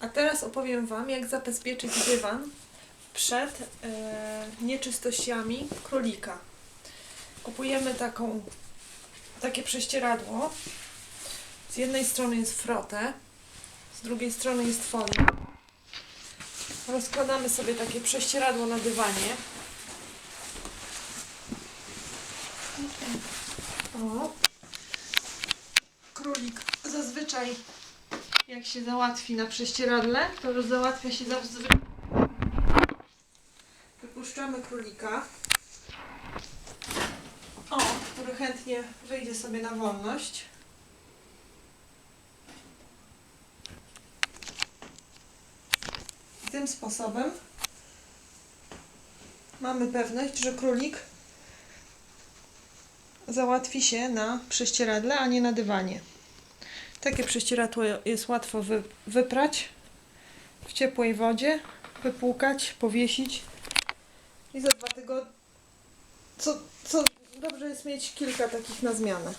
A teraz opowiem Wam, jak zabezpieczyć dywan przed e, nieczystościami królika. Kupujemy taką, takie prześcieradło. Z jednej strony jest frotę, z drugiej strony jest folia. Rozkładamy sobie takie prześcieradło na dywanie. O. Królik zazwyczaj jak się załatwi na prześcieradle, to już załatwia się zazwyczaj. Wypuszczamy królika. O, który chętnie wyjdzie sobie na wolność. Tym sposobem mamy pewność, że królik załatwi się na prześcieradle, a nie na dywanie. Takie prześcieradło jest łatwo wy, wyprać w ciepłej wodzie, wypłukać, powiesić i za dwa tygodnie. Co, co dobrze jest mieć kilka takich na zmianę.